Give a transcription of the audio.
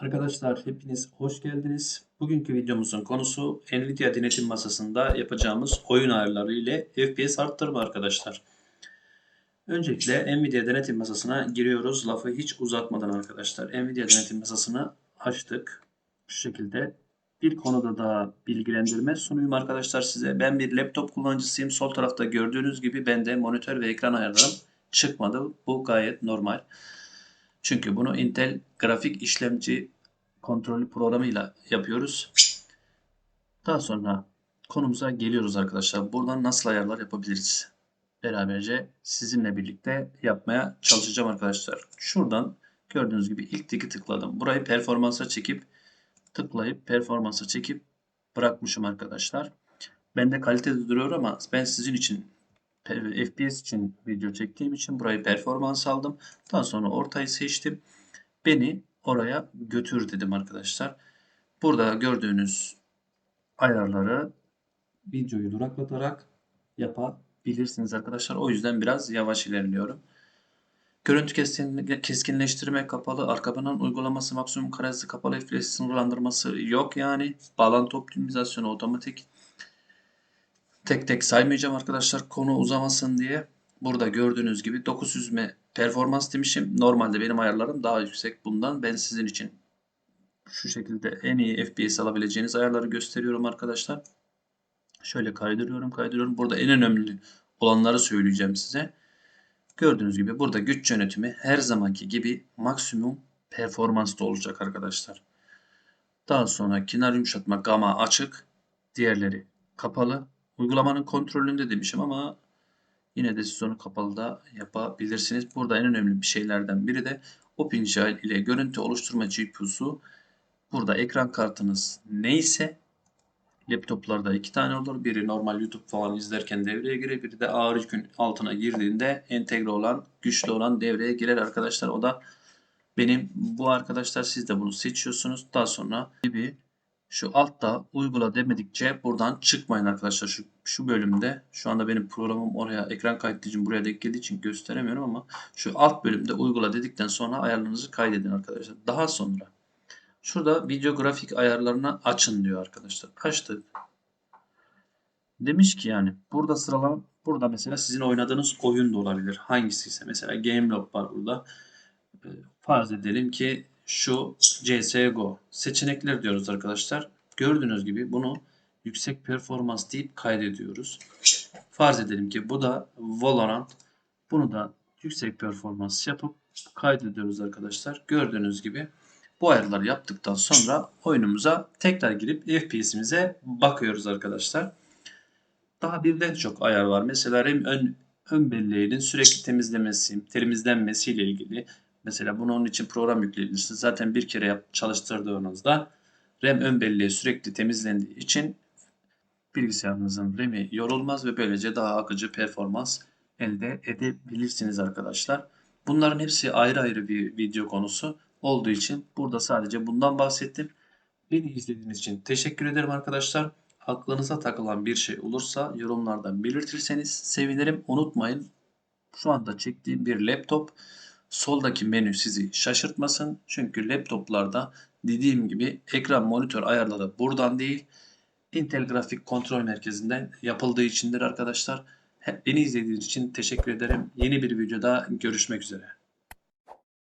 Arkadaşlar hepiniz hoş geldiniz. Bugünkü videomuzun konusu Nvidia denetim masasında yapacağımız oyun ayarları ile FPS arttırma arkadaşlar. Öncelikle Nvidia denetim masasına giriyoruz. Lafı hiç uzatmadan arkadaşlar. Nvidia denetim masasını açtık. Şu şekilde bir konuda daha bilgilendirme sunuyum arkadaşlar size. Ben bir laptop kullanıcısıyım. Sol tarafta gördüğünüz gibi bende monitör ve ekran ayarlarım çıkmadı. Bu gayet normal. Çünkü bunu Intel grafik işlemci kontrollü programıyla yapıyoruz. Daha sonra konumuza geliyoruz arkadaşlar. Buradan nasıl ayarlar yapabiliriz? Beraberce sizinle birlikte yapmaya çalışacağım arkadaşlar. Şuradan gördüğünüz gibi ilk tiki tıkladım. Burayı performansa çekip tıklayıp performansa çekip bırakmışım arkadaşlar. Bende kalitede duruyor ama ben sizin için FPS için video çektiğim için burayı performans aldım. Daha sonra ortayı seçtim. Beni oraya götür dedim arkadaşlar. Burada gördüğünüz ayarları videoyu duraklatarak yapabilirsiniz arkadaşlar. O yüzden biraz yavaş ilerliyorum. Görüntü keskin, keskinleştirme kapalı. Arka plan uygulaması maksimum kare hızı kapalı. FPS sınırlandırması yok yani. Bağlantı optimizasyonu otomatik. Tek tek saymayacağım arkadaşlar konu uzamasın diye. Burada gördüğünüz gibi 9 süzme performans demişim. Normalde benim ayarlarım daha yüksek bundan. Ben sizin için şu şekilde en iyi FPS alabileceğiniz ayarları gösteriyorum arkadaşlar. Şöyle kaydırıyorum kaydırıyorum. Burada en önemli olanları söyleyeceğim size. Gördüğünüz gibi burada güç yönetimi her zamanki gibi maksimum performansta olacak arkadaşlar. Daha sonra kenar yumuşatma gama açık. Diğerleri kapalı. Uygulamanın kontrolünde demişim ama yine de siz onu kapalı da yapabilirsiniz. Burada en önemli bir şeylerden biri de OpenGL ile görüntü oluşturma GPU'su. Burada ekran kartınız neyse laptoplarda iki tane olur. Biri normal YouTube falan izlerken devreye girer. Biri de ağır yükün altına girdiğinde entegre olan, güçlü olan devreye girer arkadaşlar. O da benim bu arkadaşlar siz de bunu seçiyorsunuz. Daha sonra gibi şu altta uygula demedikçe buradan çıkmayın arkadaşlar. Şu, şu bölümde şu anda benim programım oraya ekran kaydedicim buraya denk geldiği için gösteremiyorum ama şu alt bölümde uygula dedikten sonra ayarlarınızı kaydedin arkadaşlar. Daha sonra şurada video grafik ayarlarına açın diyor arkadaşlar. Açtık. Demiş ki yani burada sıralama burada mesela sizin oynadığınız oyun da olabilir. Hangisi mesela Gamelob var burada. Ee, farz edelim ki şu CSGO seçenekler diyoruz arkadaşlar. Gördüğünüz gibi bunu yüksek performans deyip kaydediyoruz. Farz edelim ki bu da Valorant. Bunu da yüksek performans yapıp kaydediyoruz arkadaşlar. Gördüğünüz gibi bu ayarları yaptıktan sonra oyunumuza tekrar girip FPS'imize bakıyoruz arkadaşlar. Daha birden çok ayar var. Mesela ön, ön belleğinin sürekli temizlemesi, temizlenmesi ile ilgili Mesela bunu onun için program yükleyebilirsiniz. Zaten bir kere yap, çalıştırdığınızda RAM ön belleği sürekli temizlendiği için bilgisayarınızın RAM'i yorulmaz ve böylece daha akıcı performans elde edebilirsiniz arkadaşlar. Bunların hepsi ayrı ayrı bir video konusu olduğu için burada sadece bundan bahsettim. Beni izlediğiniz için teşekkür ederim arkadaşlar. Aklınıza takılan bir şey olursa yorumlardan belirtirseniz sevinirim. Unutmayın şu anda çektiğim bir laptop. Soldaki menü sizi şaşırtmasın. Çünkü laptoplarda dediğim gibi ekran monitör ayarları buradan değil. Intel Grafik Kontrol Merkezi'nden yapıldığı içindir arkadaşlar. Beni izlediğiniz için teşekkür ederim. Yeni bir videoda görüşmek üzere.